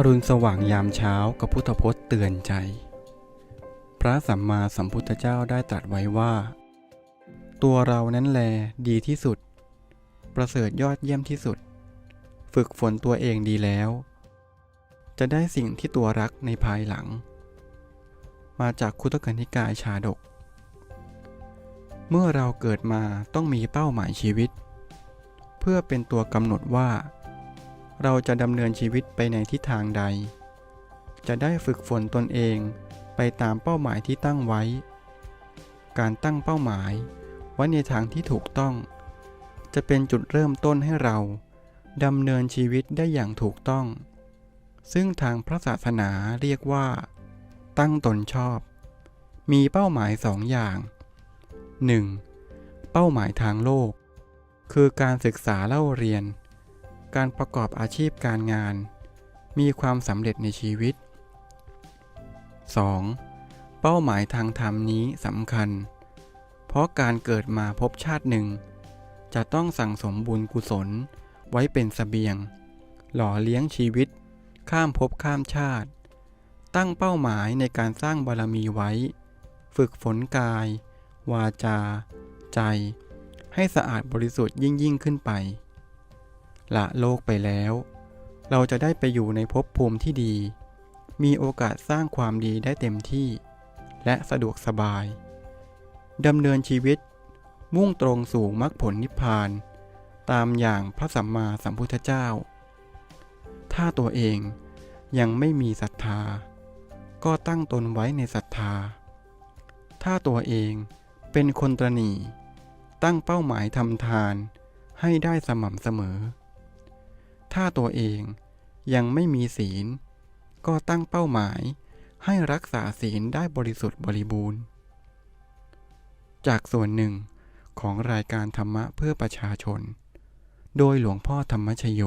อรุณสว่างยามเช้ากับพุทธพจน์เตือนใจ พระสัมมาสัมพุทธเจ้าได้ตรัสไว้ว่า ตัวเรานั้นแลดีที่สุด ประเสริฐยอดเยี่ยมที่สุด ฝึกฝนตัวเองดีแล้ว จะได้สิ่งที่ตัวรักในภายหลัง มาจากคุตกนิกายชาดก เมื่อเราเกิดมาต้องมีเป้าหมายชีวิต เพื่อเป็นตัวกำหนดว่า เราจะดำเนินชีวิตไปในทิศทางใด จะได้ฝึกฝนตนเองไปตามเป้าหมายที่ตั้งไว้ การตั้งเป้าหมายไว้ในทางที่ถูกต้อง จะเป็นจุดเริ่มต้นให้เราดำเนินชีวิตได้อย่างถูกต้อง ซึ่งทางพระศาสนาเรียกว่า ตั้งตนชอบ มีเป้าหมายสองอย่าง 1. เป้าหมายทางโลก คือการศึกษาเล่าเรียน การประกอบอาชีพการงาน มีความสำเร็จในชีวิต 2. เป้าหมายทางธรรมนี้สำคัญ เพราะการเกิดมาพบชาติหนึ่ง จะต้องสั่งสมบุญกุศลไว้เป็นสเสบียง หล่อเลี้ยงชีวิต ข้ามภพข้ามชาติ ตั้งเป้าหมายในการสร้างบารมีไว้ ฝึกฝนกาย วาจา ใจ ให้สะอาดบริสุทธิ์ยิ่งยิ่งขึ้นไป ละโลกไปแล้ว เราจะได้ไปอยู่ในภพภูมิที่ดี มีโอกาสสร้างความดีได้เต็มที่ และสะดวกสบายดำเนินชีวิต มุ่งตรงสู่มรรคผลนิพพาน ตามอย่างพระสัมมาสัมพุทธเจ้า ถ้าตัวเองยังไม่มีศรัทธา ก็ตั้งตนไว้ในศรัทธา ถ้าตัวเองเป็นคนตรณีตั้งเป้าหมายทำทานให้ได้สม่ำเสมอ ถ้าตัวเองยังไม่มีศีล ก็ตั้งเป้าหมายให้รักษาศีลได้บริสุทธิ์บริบูรณ์ จากส่วนหนึ่งของรายการธรรมะเพื่อประชาชน โดยหลวงพ่อธรรมชโย